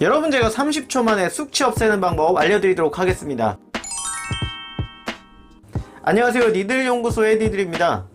여러분 제가 30초 만에 숙취 없애는 방법 알려드리도록 하겠습니다. 안녕하세요. 니들 연구소의 니들입니다.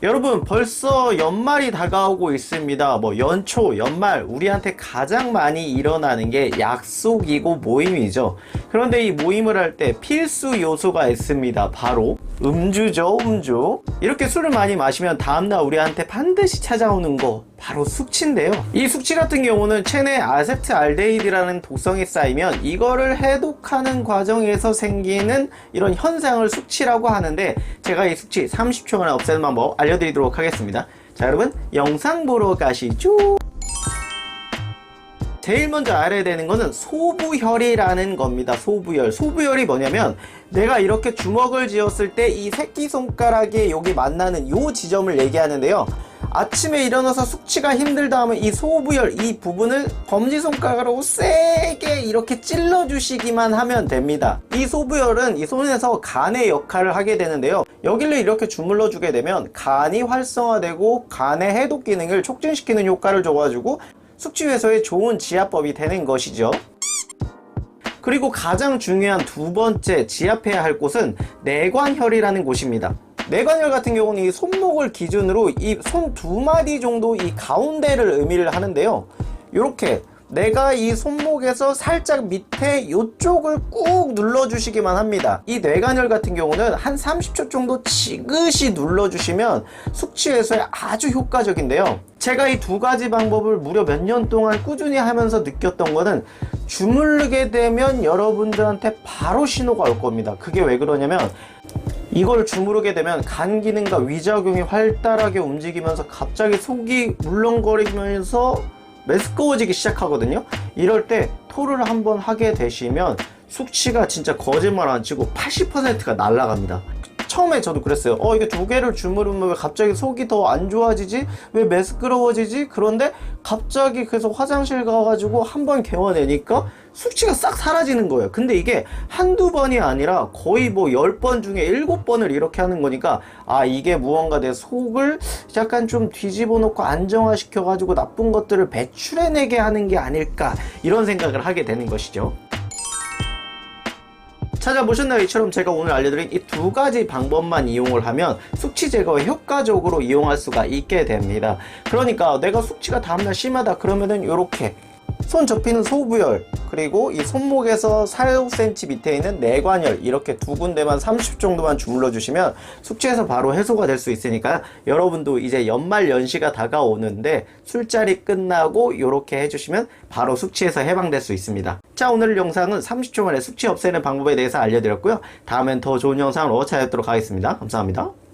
여러분 벌써 연말이 다가오고 있습니다. 뭐 연초, 연말 우리한테 가장 많이 일어나는 게 약속이고 모임이죠. 그런데 이 모임을 할 때 필수 요소가 있습니다. 바로 음주죠, 음주. 이렇게 술을 많이 마시면 다음날 우리한테 반드시 찾아오는 거 바로 숙취인데요. 이 숙취 같은 경우는 체내 아세트 알데히드라는 독성이 쌓이면 이거를 해독하는 과정에서 생기는 이런 현상을 숙취라고 하는데 제가 이 숙취 30초 만에 없애는 방법 알 려드리도록 하겠습니다. 자 여러분 영상 보러 가시죠. 제일 먼저 알아야 되는 거는 소부혈이라는 겁니다. 소부혈. 소부혈이 뭐냐면 내가 이렇게 주먹을 쥐었을 때 이 새끼손가락에 여기 만나는 요 지점을 얘기하는데요. 아침에 일어나서 숙취가 힘들다 하면 이 소부혈 이 부분을 검지손가락으로 세게 이렇게 찔러 주시기만 하면 됩니다. 이 소부혈은 이 손에서 간의 역할을 하게 되는데요. 여기를 이렇게 주물러 주게 되면 간이 활성화되고 간의 해독 기능을 촉진시키는 효과를 줘가지고 숙취 해소에 좋은 지압법이 되는 것이죠. 그리고 가장 중요한 두 번째 지압해야 할 곳은 내관혈이라는 곳입니다. 내관혈 같은 경우는 이 손목을 기준으로 이 손 두 마디 정도 이 가운데를 의미를 하는데요. 이렇게 내가 이 손목에서 살짝 밑에 이쪽을 꾹 눌러주시기만 합니다. 이 뇌관열 같은 경우는 한 30초 정도 지그시 눌러주시면 숙취 해소에 아주 효과적인데요. 제가 이 두 가지 방법을 무려 몇 년 동안 꾸준히 하면서 느꼈던 거는 주물르게 되면 여러분들한테 바로 신호가 올 겁니다. 그게 왜 그러냐면 이걸 주무르게 되면 간 기능과 위작용이 활달하게 움직이면서 갑자기 속이 물렁거리면서 메스꺼워지기 시작하거든요. 이럴 때 토를 한번 하게 되시면 숙취가 진짜 거짓말 안 치고 80%가 날아갑니다. 처음에 저도 그랬어요. 어, 이게 두 개를 주무르면 왜 갑자기 속이 더 안 좋아지지? 왜 메스끄러워지지? 그런데 갑자기 그래서 화장실 가가지고 한 번 개워내니까 숙취가 싹 사라지는 거예요. 근데 이게 한두 번이 아니라 거의 뭐 10번 중에 7번을 이렇게 하는 거니까 아, 이게 무언가 내 속을 약간 좀 뒤집어 놓고 안정화시켜 가지고 나쁜 것들을 배출해내게 하는 게 아닐까 이런 생각을 하게 되는 것이죠. 찾아보셨나요? 이처럼 제가 오늘 알려드린 이 두 가지 방법만 이용을 하면 숙취 제거에 효과적으로 이용할 수가 있게 됩니다. 그러니까 내가 숙취가 다음날 심하다 그러면은 이렇게 손 접히는 소부열 그리고 이 손목에서 4, 5cm 밑에 있는 내관열 이렇게 두 군데만 30 정도만 주물러 주시면 숙취에서 바로 해소가 될 수 있으니까 여러분도 이제 연말 연시가 다가오는데 술자리 끝나고 이렇게 해주시면 바로 숙취에서 해방될 수 있습니다. 자 오늘 영상은 30초 만에 숙취 없애는 방법에 대해서 알려드렸고요. 다음엔 더 좋은 영상으로 찾아뵙도록 하겠습니다. 감사합니다.